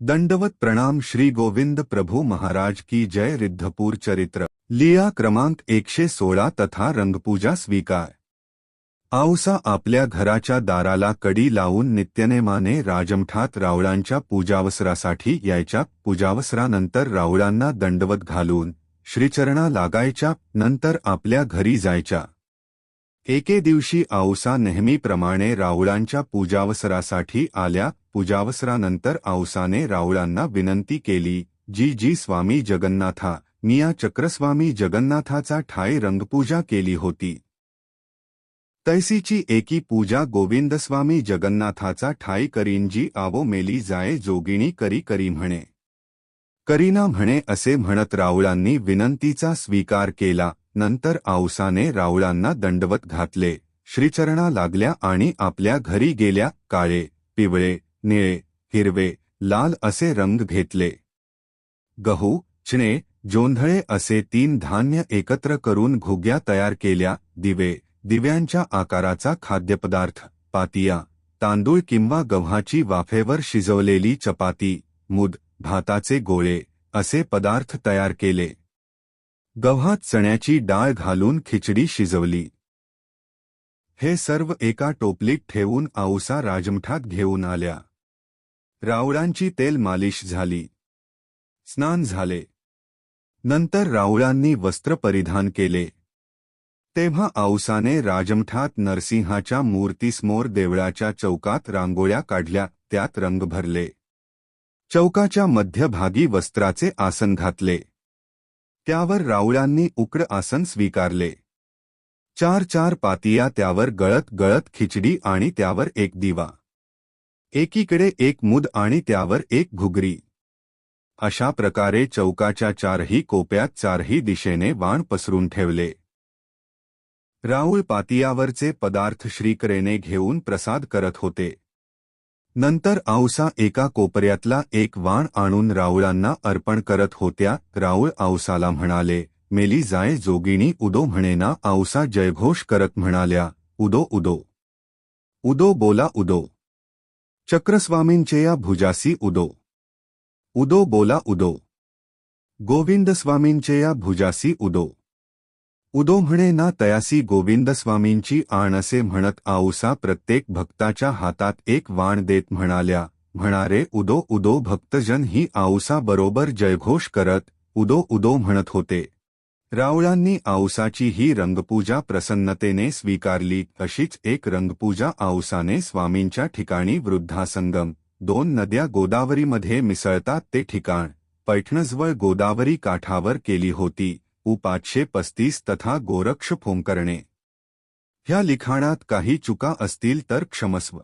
दंडवत प्रणाम श्री गोविंद प्रभु महाराज की जय रिद्धपूर चरित्र। लिया क्रमांक एकशे सोळा तथा रंगपूजा स्वीकार। औसा आपल्या घराच्या दाराला कडी लावून नित्यनेमाने राजमठात रावळांच्या पूजावसरासाठी यायच्या पूजावसरानंतर दंडवत घालून श्रीचरणा लागायच्या नंतर आपल्या घरी जायच्या। एके दिवशी औसा नेहमीप्रमाणे रावळांच्या पूजावसरासाठी आल्या. पूजावसरानंतर औसाने रावळांना विनंती केली जी जी स्वामी जगन्नाथा मिया चक्रस्वामी जगन्नाथाचा ठाई रंगपूजा केली होती. तैसीची एकी पूजा गोविंदस्वामी जगन्नाथाचा ठाई करींजी आवो मेली जाये जोगिणी करी करी म्हणे. करीना म्हणे असे म्हणत रावळांनी विनंतीचा स्वीकार केला. नंतर औसाने रावळांना दंडवत घातले. श्रीचरणा लागल्या आणि आपल्या घरी गेल्या. काळे पिवळे निळे हिरवे लाल असे रंग घेतले. गहू चणे जोंधळे असे तीन धान्य एकत्र करून घुग्या तयार केल्या. दिवे दिव्यांच्या आकाराचा खाद्यपदार्थ पातिया तांदूळ किंवा गव्हाची वाफेवर शिजवलेली चपाती मुद भाताचे गोळे असे पदार्थ तयार केले. गव्हात चण्याची डाळ घालून खिचडी शिजवली. हे सर्व एका टोपलीत ठेवून आऊसा राजमठात घेऊन आल्या. रावळांची तेल मालिश झाली. स्नान झाले. नंतर रावळांनी वस्त्र परिधान केले. तेव्हा आऊसाने राजमठात नरसिंहाच्या मूर्तीसमोर देवळाच्या चौकात रांगोळ्या काढल्या त्यात रंग भरले. चौकाच्या मध्यभागी वस्त्राचे आसन घातले. त्यावर राऊळांनी उकड आसन स्वीकारले. चार चार पातिया त्यावर गळत गळत खिचडी आणि त्यावर एक दिवा. एकीकडे एक मुद आणि त्यावर एक घुगरी. अशा प्रकारे चौकाच्या चारही कोप्यात चारही दिशेने वाण पसरून ठेवले. राऊळ पातियावरचे पदार्थ श्रीकरेने घेऊन प्रसाद करत होते. नंतर औसा एका कोपऱ्यातला एक वाण आणून राऊळांना अर्पण करत होत्या. राऊळ औसाला म्हणाले मेली जाय जोगिणी उदो म्हणेना औसा जयघोष करत म्हणाल्या उदो उदो. उदो बोला उदो. चक्रस्वामींचे या भुजासी उदो. उदो बोला उदो. गोविंदस्वामींचे या भुजासी उदो. उदो म्हणे ना तयासी गोविंदस्वामींची आण असे म्हणत आऊसा प्रत्येक भक्ताच्या हातात एक वाण देत म्हणाल्या म्हणारे उदो उदो भक्तजन ही आऊसा बरोबर जयघोष करत उदो उदो म्हणत होते. रावळांनी आऊसाची ही रंगपूजा प्रसन्नतेने स्वीकारली अशीच एक रंगपूजा आऊसाने स्वामींच्या ठिकाणी वृद्धासंगम दोन नद्या गोदावरीमध्ये मिसळतात ते ठिकाण पैठणजवळ गोदावरी काठावर केली होती. उ पाचशे पस्तीस तथा गोरक्ष फोंकरणे ह्या लिखाणात काही चुका असतील तर क्षमस्व.